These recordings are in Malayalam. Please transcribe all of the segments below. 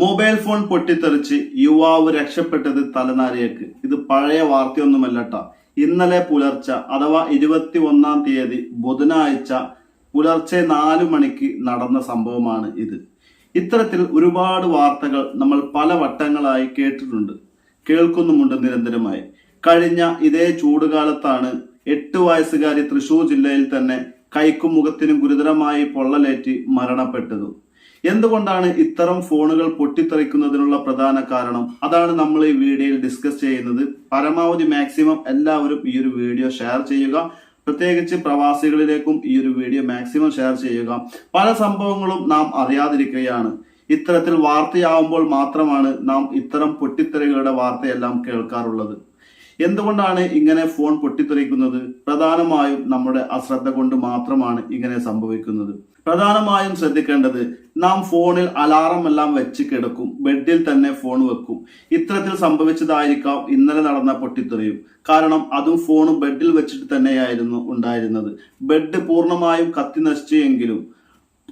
മൊബൈൽ ഫോൺ പൊട്ടിത്തെറിച്ച് യുവാവ് രക്ഷപ്പെട്ടത് തലനാരിയക്ക് ഇത് പഴയ വാർത്തയൊന്നുമല്ലട്ട. ഇന്നലെ പുലർച്ച അഥവാ ഇരുപത്തി ഒന്നാം തീയതി ബുധനാഴ്ച പുലർച്ചെ നാലു മണിക്ക് നടന്ന സംഭവമാണ് ഇത്. ഇത്തരത്തിൽ ഒരുപാട് വാർത്തകൾ നമ്മൾ പല വട്ടങ്ങളായി കേട്ടിട്ടുണ്ട്. കേൾക്കുന്നുമുണ്ട് നിരന്തരമായി. കഴിഞ്ഞ ഇതേ ചൂടുകാലത്താണ് എട്ട് വയസ്സുകാരി തൃശൂർ ജില്ലയിൽ തന്നെ കൈക്കും മുഖത്തിനും ഗുരുതരമായി പൊള്ളലേറ്റ് മരണപ്പെട്ടത്. എന്തുകൊണ്ടാണ് ഇത്തരം ഫോണുകൾ പൊട്ടിത്തെറിക്കുന്നതിനുള്ള പ്രധാന കാരണം? അതാണ് നമ്മൾ ഈ വീഡിയോയിൽ ഡിസ്കസ് ചെയ്യുന്നത്. പരമാവധി മാക്സിമം എല്ലാവരും ഈ ഒരു വീഡിയോ ഷെയർ ചെയ്യുക. പ്രത്യേകിച്ച് പ്രവാസികളിലേക്കും ഈ ഒരു വീഡിയോ മാക്സിമം ഷെയർ ചെയ്യുക. പല സംഭവങ്ങളും നാം അറിയാതിരിക്കുകയാണ്. ഇത്തരത്തിൽ വാർത്തയാവുമ്പോൾ മാത്രമാണ് നാം ഇത്തരം പൊട്ടിത്തെറികളുടെ വാർത്തയെല്ലാം കേൾക്കാറുള്ളത്. എന്തുകൊണ്ടാണ് ഇങ്ങനെ ഫോൺ പൊട്ടിത്തെറിക്കുന്നത്? പ്രധാനമായും നമ്മുടെ അശ്രദ്ധ കൊണ്ട് മാത്രമാണ് ഇങ്ങനെ സംഭവിക്കുന്നത്. പ്രധാനമായും ശ്രദ്ധിക്കേണ്ടത് നാം ഫോണിൽ അലാറം എല്ലാം വെച്ച് കിടക്കും ബെഡിൽ തന്നെ ഫോൺ വെക്കും. ഇത്തരത്തിൽ സംഭവിച്ചതായിരിക്കാം ഇന്നലെ നടന്ന പൊട്ടിത്തെറിയും. കാരണം അതും ഫോൺ ബെഡിൽ വെച്ചിട്ട് തന്നെയായിരുന്നു ഉണ്ടായിരുന്നത്. ബെഡ് പൂർണമായും കത്തി നശിച്ചു എങ്കിലും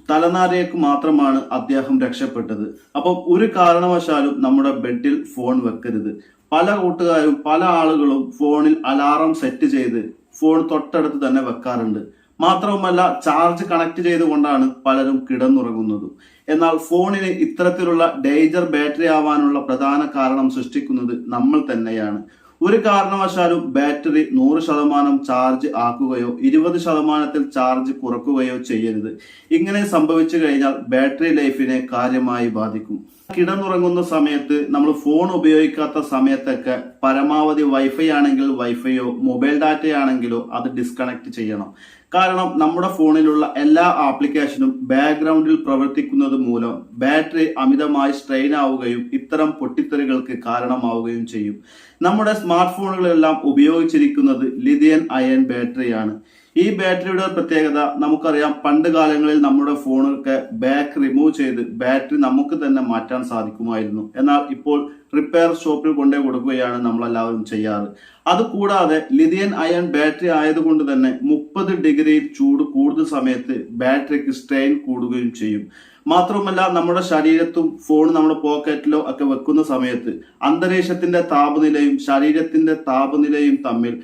തലനാരിഴക്ക് മാത്രമാണ് അദ്ദേഹം രക്ഷപ്പെട്ടത്. അപ്പം ഒരു കാരണവശാലും നമ്മുടെ ബെഡിൽ ഫോൺ വെക്കരുത്. പല കൂട്ടുകാരും പല ആളുകളും ഫോണിൽ അലാറം സെറ്റ് ചെയ്ത് ഫോൺ തൊട്ടടുത്ത് തന്നെ വെക്കാറുണ്ട്. മാത്രവുമല്ല ചാർജ് കണക്ട് ചെയ്തുകൊണ്ടാണ് പലരും കിടന്നുറങ്ങുന്നതും. എന്നാൽ ഫോണിന് ഇത്തരത്തിലുള്ള ഡേഞ്ചർ ബാറ്ററി ആവാനുള്ള പ്രധാന കാരണം സൃഷ്ടിക്കുന്നത് നമ്മൾ തന്നെയാണ്. ഒരു കാരണവശാലും ബാറ്ററി നൂറ് ശതമാനം ചാർജ് ആക്കുകയോ ഇരുപത് ശതമാനത്തിൽ ചാർജ് കുറക്കുകയോ ചെയ്യരുത്. ഇങ്ങനെ സംഭവിച്ചു കഴിഞ്ഞാൽ ബാറ്ററി ലൈഫിനെ കാര്യമായി ബാധിക്കും. കിടന്നുറങ്ങുന്ന സമയത്ത് നമ്മൾ ഫോൺ ഉപയോഗിക്കാത്ത സമയത്തൊക്കെ പരമാവധി വൈഫൈ ആണെങ്കിൽ വൈഫൈയോ മൊബൈൽ ഡാറ്റയാണെങ്കിലോ അത് ഡിസ്കണക്ട് ചെയ്യണം. കാരണം നമ്മുടെ ഫോണിലുള്ള എല്ലാ ആപ്ലിക്കേഷനും ബാക്ക്ഗ്രൗണ്ടിൽ പ്രവർത്തിക്കുന്നത് മൂലം ബാറ്ററി അമിതമായി സ്ട്രെയിൻ ആവുകയും ഇത്തരം പൊട്ടിത്തെറികൾക്ക് കാരണമാവുകയും ചെയ്യും. നമ്മുടെ സ്മാർട്ട് ഫോണുകളെല്ലാം ഉപയോഗിച്ചിരിക്കുന്നത് ലിഥിയൻ അയൺ ബാറ്ററിയാണ് ഈ ബാറ്ററിയുടെ പ്രത്യേകത നമുക്കറിയാം പണ്ട് കാലങ്ങളിൽ നമ്മുടെ ഫോണൊക്കെ ബാക്ക് റിമൂവ് ചെയ്ത് ബാറ്ററി നമുക്ക് തന്നെ മാറ്റാൻ സാധിക്കുമായിരുന്നു. എന്നാൽ ഇപ്പോൾ റിപ്പയർ ഷോപ്പിൽ കൊണ്ടേ കൊടുക്കുകയാണ് നമ്മളെല്ലാവരും ചെയ്യാറ്. അതുകൂടാതെ ലിഥിയൻ അയൺ ബാറ്ററി ആയതുകൊണ്ട് തന്നെ മുപ്പത് ഡിഗ്രി ചൂട് കൂടുതൽ സമയത്ത് ബാറ്ററിക്ക് സ്ട്രെയിൻ കൂടുകയും ചെയ്യും. മാത്രമല്ല നമ്മുടെ ശരീരത്തും ഫോൺ നമ്മുടെ പോക്കറ്റിലോ ഒക്കെ വെക്കുന്ന സമയത്ത് അന്തരീക്ഷത്തിന്റെ താപനിലയും ശരീരത്തിന്റെ താപനിലയും തമ്മിൽ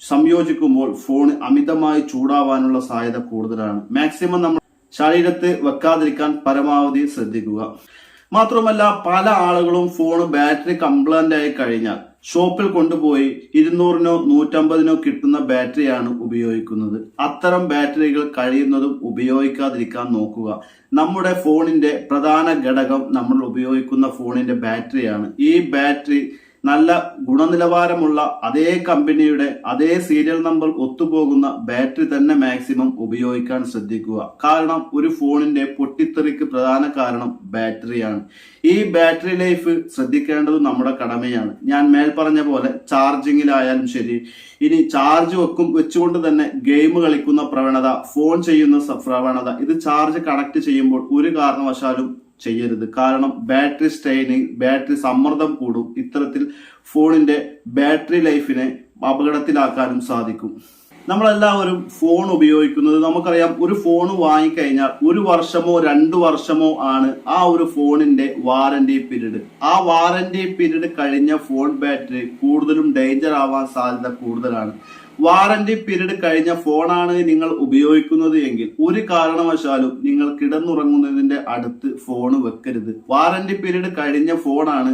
സംയോജിക്കുമ്പോൾ ഫോൺ അമിതമായി ചൂടാവാനുള്ള സാധ്യത കൂടുതലാണ്. മാക്സിമം നമ്മൾ ശരീരത്തെ വെക്കാതിരിക്കാൻ പരമാവധി ശ്രദ്ധിക്കുക. മാത്രമല്ല പല ആളുകളും ഫോൺ ബാറ്ററി കംപ്ലൈന്റ് ആയി കഴിഞ്ഞാൽ ഷോപ്പിൽ കൊണ്ടുപോയി ഇരുന്നൂറിനോ നൂറ്റമ്പതിനോ കിട്ടുന്ന ബാറ്ററിയാണ് ഉപയോഗിക്കുന്നത്. അത്തരം ബാറ്ററികൾ കഴിയുന്നതും ഉപയോഗിക്കാതിരിക്കാൻ നോക്കുക. നമ്മുടെ ഫോണിന്റെ പ്രധാന ഘടകം നമ്മൾ ഉപയോഗിക്കുന്ന ഫോണിന്റെ ബാറ്ററിയാണ് ഈ ബാറ്ററി നല്ല ഗുണനിലവാരമുള്ള അതേ കമ്പനിയുടെ അതേ സീരിയൽ നമ്പർ ഒത്തുപോകുന്ന ബാറ്ററി തന്നെ മാക്സിമം ഉപയോഗിക്കാൻ ശ്രദ്ധിക്കുക. കാരണം ഒരു ഫോണിന്റെ പൊട്ടിത്തെറിക്ക് പ്രധാന കാരണം ബാറ്ററിയാണ്. ഈ ബാറ്ററി ലൈഫ് ശ്രദ്ധിക്കേണ്ടത് നമ്മുടെ കടമയാണ്. ഞാൻ മേൽ പറഞ്ഞ പോലെ ചാർജിങ്ങിലായാലും ശരി. ഇനി ചാർജ് വെക്കും വെച്ചുകൊണ്ട് തന്നെ ഗെയിം കളിക്കുന്ന പ്രവണത ഫോൺ ചെയ്യുന്ന പ്രവണത ഇത് ചാർജ് കണക്ട് ചെയ്യുമ്പോൾ ഒരു കാരണവശാലും ചെയ്യരുത്. കാരണം ബാറ്ററി സ്ട്രെയിനിങ് ബാറ്ററി സമ്മർദ്ദം കൂടും. ഇത്തരത്തിൽ ഫോണിന്റെ ബാറ്ററി ലൈഫിനെ അപകടത്തിലാക്കാനും സാധിക്കും. നമ്മളെല്ലാവരും ഫോൺ ഉപയോഗിക്കുന്നത് നമുക്കറിയാം ഒരു ഫോൺ വാങ്ങിക്കഴിഞ്ഞാൽ ഒരു വർഷമോ രണ്ടു വർഷമോ ആണ് ആ ഒരു ഫോണിന്റെ വാറന്റി പീരീഡ് ആ വാറന്റി പീരീഡ് കഴിഞ്ഞ ഫോൺ ബാറ്ററി കൂടുതലും ഡേഞ്ചർ ആവാൻ സാധ്യത കൂടുതലാണ്. വാറന്റി പീരീഡ് കഴിഞ്ഞ ഫോണാണ് നിങ്ങൾ ഉപയോഗിക്കുന്നത് എങ്കിൽ ഒരു കാരണവശാലും നിങ്ങൾ കിടന്നുറങ്ങുന്നതിന്റെ അടുത്ത് ഫോൺ വെക്കരുത്. വാറന്റി പീരീഡ് കഴിഞ്ഞ ഫോണാണ്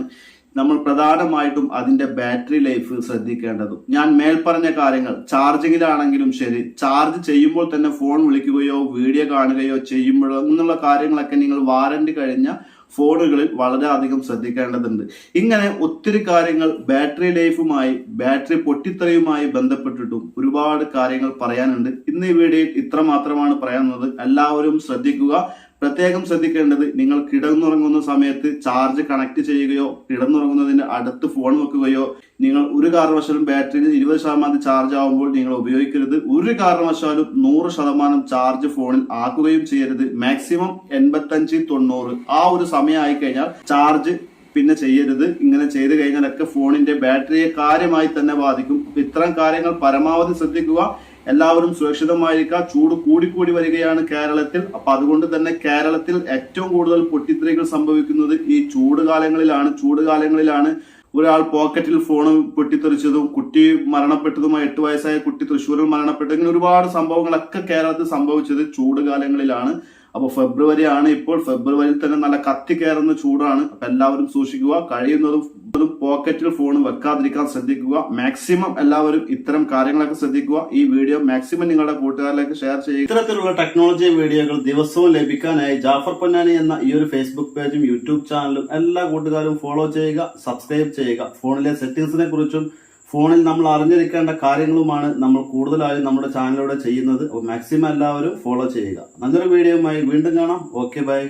നമ്മൾ പ്രധാനമായിട്ടും അതിന്റെ ബാറ്ററി ലൈഫ് ശ്രദ്ധിക്കേണ്ടതും. ഞാൻ മേൽപ്പറഞ്ഞ കാര്യങ്ങൾ ചാർജിങ്ങിലാണെങ്കിലും ശരി ചാർജ് ചെയ്യുമ്പോൾ തന്നെ ഫോൺ വിളിക്കുകയോ വീഡിയോ കാണുകയോ ചെയ്യുമ്പോഴോ എന്നുള്ള കാര്യങ്ങളൊക്കെ നിങ്ങൾ വാറന്റി കഴിഞ്ഞ ഫോണുകളിൽ വളരെയധികം ശ്രദ്ധിക്കേണ്ടതുണ്ട്. ഇങ്ങനെ ഒത്തിരി കാര്യങ്ങൾ ബാറ്ററി ലൈഫുമായി ബാറ്ററി പൊട്ടിത്തെറിയുമായി ബന്ധപ്പെട്ടിട്ടും ഒരുപാട് കാര്യങ്ങൾ പറയാനുണ്ട്. ഇന്ന് ഈ വീഡിയോയിൽ ഇത്ര മാത്രമാണ് പറയാനുള്ളത്. എല്ലാവരും ശ്രദ്ധിക്കുക. പ്രത്യേകം ശ്രദ്ധിക്കേണ്ടത് നിങ്ങൾ കിടന്നുറങ്ങുന്ന സമയത്ത് ചാർജ് കണക്ട് ചെയ്യുകയോ കിടന്നുറങ്ങുന്നതിന്റെ അടുത്ത് ഫോൺ വെക്കുകയോ നിങ്ങൾ ഒരു കാരണവശാലും ബാറ്ററിയിൽ ഇരുപത് ശതമാനം ചാർജ് ആവുമ്പോൾ നിങ്ങൾ ഉപയോഗിക്കരുത്. ഒരു കാരണവശാലും നൂറ് ശതമാനം ചാർജ് ഫോണിൽ ആക്കുകയും ചെയ്യരുത്. മാക്സിമം എൺപത്തഞ്ച് തൊണ്ണൂറ് ആ ഒരു സമയമായി കഴിഞ്ഞാൽ ചാർജ് പിന്നെ ചെയ്യരുത്. ഇങ്ങനെ ചെയ്തു കഴിഞ്ഞാലൊക്കെ ഫോണിന്റെ ബാറ്ററിയെ കാര്യമായി തന്നെ ബാധിക്കും. ഇത്തരം കാര്യങ്ങൾ പരമാവധി ശ്രദ്ധിക്കുക. എല്ലാവരും സുരക്ഷിതമായിരിക്കുക. ചൂട് കൂടിക്കൂടി വരികയാണ് കേരളത്തിൽ. അപ്പൊ അതുകൊണ്ട് തന്നെ കേരളത്തിൽ ഏറ്റവും കൂടുതൽ പൊട്ടിത്തെറികൾ സംഭവിക്കുന്നത് ഈ ചൂട് കാലങ്ങളിലാണ്. ചൂട് കാലങ്ങളിലാണ് ഒരാൾ പോക്കറ്റിൽ ഫോൺ പൊട്ടിത്തെറിച്ചതും കുട്ടി മരണപ്പെട്ടതുമായി എട്ട് വയസ്സായ കുട്ടി തൃശ്ശൂരിൽ മരണപ്പെട്ടു ഇങ്ങനെ ഒരുപാട് സംഭവങ്ങളൊക്കെ കേരളത്തിൽ സംഭവിച്ചത് ചൂട് കാലങ്ങളിലാണ്. അപ്പൊ ഫെബ്രുവരി ആണ് ഇപ്പോൾ. ഫെബ്രുവരിയിൽ തന്നെ നല്ല കത്തി കയറുന്ന ചൂടാണ്. അപ്പൊ എല്ലാവരും സൂക്ഷിക്കുക. കഴിയുന്നതും പോക്കറ്റിൽ ഫോൺ വെക്കാതിരിക്കാൻ ശ്രദ്ധിക്കുക. മാക്സിമം എല്ലാവരും ഇത്തരം കാര്യങ്ങളൊക്കെ ശ്രദ്ധിക്കുക. ഈ വീഡിയോ മാക്സിമം നിങ്ങളുടെ കൂട്ടുകാരിലേക്ക് ഷെയർ ചെയ്യുക. ഇത്തരത്തിലുള്ള ടെക്നോളജി വീഡിയോകൾ ദിവസവും ലഭിക്കാനായി ജാഫർ പൊന്നാനി എന്ന ഈ ഒരു ഫേസ്ബുക്ക് പേജും യൂട്യൂബ് ചാനലും എല്ലാ കൂട്ടുകാരും ഫോളോ ചെയ്യുക സബ്സ്ക്രൈബ് ചെയ്യുക. ഫോണിലെ സെറ്റിംഗ്സിനെ കുറിച്ചും ഫോണിൽ നമ്മൾ അറിഞ്ഞിരിക്കേണ്ട കാര്യങ്ങളുമാണ് നമ്മൾ കൂടുതലായും നമ്മുടെ ചാനലിലൂടെ ചെയ്യുന്നത്. മാക്സിമം എല്ലാവരും ഫോളോ ചെയ്യുക. നല്ലൊരു വീഡിയോയുമായി വീണ്ടും കാണാം. Okay bye